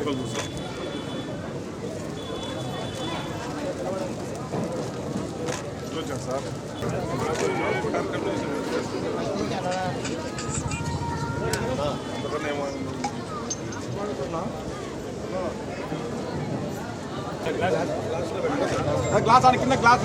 Local చూస్తాం వచ్చాను sir? అందుకనేమో glass అని కింద గ్లాస్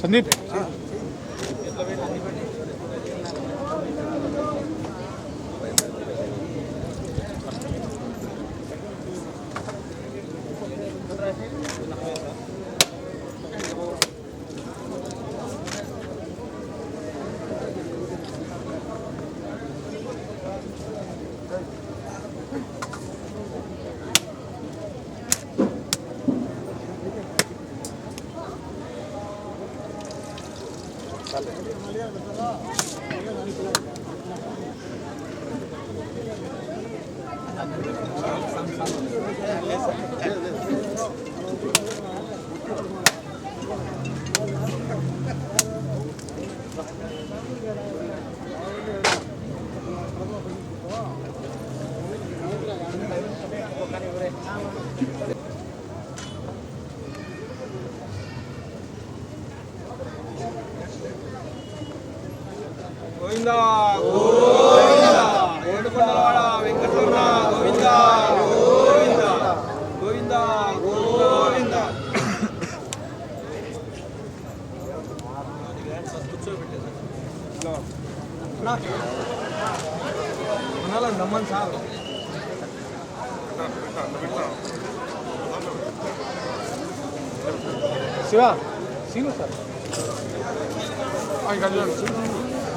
సందీప్. どうも。గోవిందా. గోవిందా. ఏడుకొండలవాడ వెంకటరమణ. గోవిందా. గోవిందా. గోవిందా. గోవిందా అనాలని నమ్మని సార్. Shiva scene sir.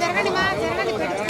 జరగండి మా జరగండి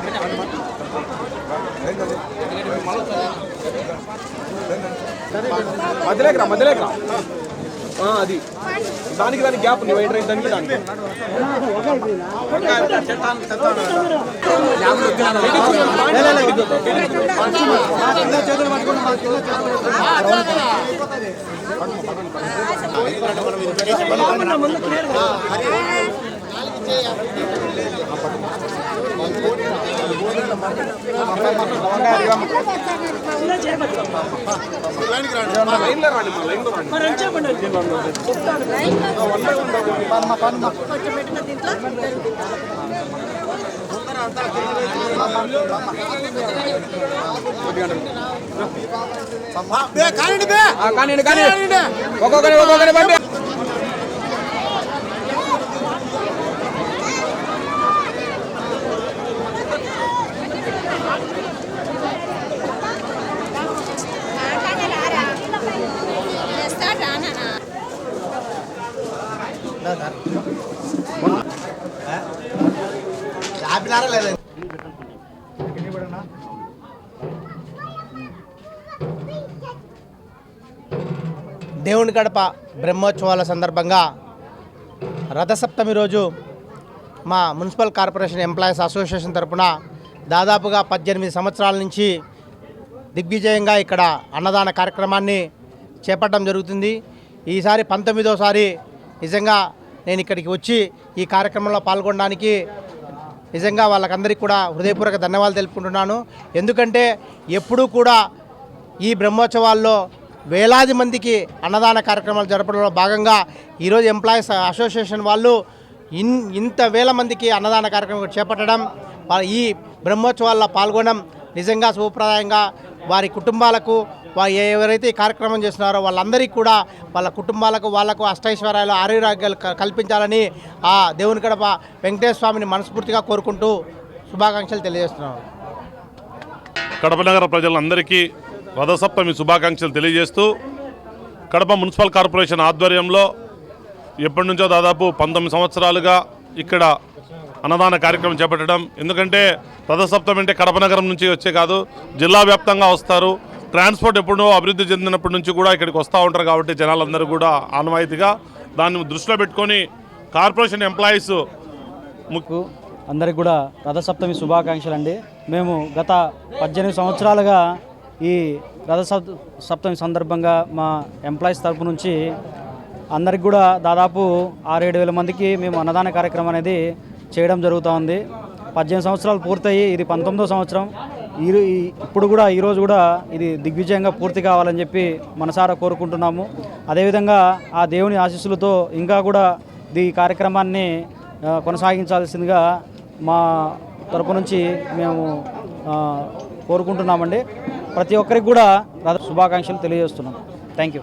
మధ్యలోకి రా మధ్యలోకి రా. అది. దానికి దానికి గ్యాప్ ఉంది వైట్ రైట్ దానికి దానికి. కానివ్వండి కానీ ఒక్కొక్కరి ఒక్కొక్కరి పంపి ఆపినారా లేదా దేవుని గడప బ్రహ్మోత్సవాల సందర్భంగా రథసప్తమి రోజు మా మున్సిపల్ కార్పొరేషన్ ఎంప్లాయీస్ అసోసియేషన్ తరపున దాదాపుగా పద్దెనిమిది సంవత్సరాల నుంచి దిగ్విజయంగా ఇక్కడ అన్నదాన కార్యక్రమాన్ని చేపట్టడం జరుగుతుంది. ఈసారి పంతొమ్మిదోసారి నిజంగా నేను ఇక్కడికి వచ్చి ఈ కార్యక్రమంలో పాల్గొనడానికి నిజంగా వాళ్ళకందరికీ కూడా హృదయపూర్వక ధన్యవాదాలు తెలుపుకుంటున్నాను. ఎందుకంటే ఎప్పుడూ కూడా ఈ బ్రహ్మోత్సవాల్లో వేలాది మందికి అన్నదాన కార్యక్రమాలు జరపడంలో భాగంగా ఈరోజు ఎంప్లాయీస్ అసోసియేషన్ వాళ్ళు ఇన్ ఇంత వేల మందికి అన్నదాన కార్యక్రమం చేపట్టడం వా- ఈ బ్రహ్మోత్సవాల్లో పాల్గొనడం నిజంగా శుభప్రదాయంగా వారి కుటుంబాలకు ఎవరైతే ఈ కార్యక్రమం చేస్తున్నారో వాళ్ళందరికీ కూడా వాళ్ళ కుటుంబాలకు వాళ్ళకు అష్టైశ్వర్యాలు ఆరోగ్యాలు కల్పించాలని ఆ దేవుని కడప వెంకటేశ్వర స్వామిని మనస్ఫూర్తిగా కోరుకుంటూ శుభాకాంక్షలు తెలియజేస్తున్నాను కడప నగర ప్రజలందరికీ రథసప్తమి శుభాకాంక్షలు తెలియజేస్తూ కడప మున్సిపల్ కార్పొరేషన్ ఆధ్వర్యంలో ఎప్పటి నుంచో దాదాపు పంతొమ్మిది సంవత్సరాలుగా ఇక్కడ అన్నదాన కార్యక్రమం చేపట్టడం. ఎందుకంటే రథసప్తమి అంటే కడప నగరం నుంచి వచ్చే కాదు జిల్లా వ్యాప్తంగా వస్తారు. ట్రాన్స్పోర్ట్ ఎప్పుడో అభివృద్ధి చెందినప్పటి నుంచి కూడా ఇక్కడికి వస్తూ ఉంటారు కాబట్టి జనాలందరూ కూడా ఆనవాయితీగా దాన్ని దృష్టిలో పెట్టుకొని కార్పొరేషన్ ఎంప్లాయీస్ ముక్కు అందరికి కూడా రథసప్తమి శుభాకాంక్షలు అండి. మేము గత పద్దెనిమిది సంవత్సరాలుగా ఈ రథ సప్- సప్తమి సందర్భంగా మా ఎంప్లాయీస్ తరపు నుంచి అందరికి కూడా దాదాపు ఆరేడు వేల మందికి మేము అన్నదాన కార్యక్రమం అనేది చేయడం జరుగుతూ ఉంది. పద్దెనిమిది సంవత్సరాలు పూర్తయి ఇది పంతొమ్మిదో సంవత్సరం. ఈ ఈ- ఇప్పుడు కూడా ఈరోజు కూడా ఇది దిగ్విజయంగా పూర్తి కావాలని చెప్పి మనసారా కోరుకుంటున్నాము. అదేవిధంగా ఆ దేవుని ఆశీస్సులతో ఇంకా కూడా ఈ కార్యక్రమాన్ని కొనసాగించాల్సిందిగా మా తరపు నుంచి మేము కోరుకుంటున్నామండి. ప్రతి ఒక్కరికి కూడా శుభాకాంక్షలు తెలియజేస్తున్నాం. Thank you.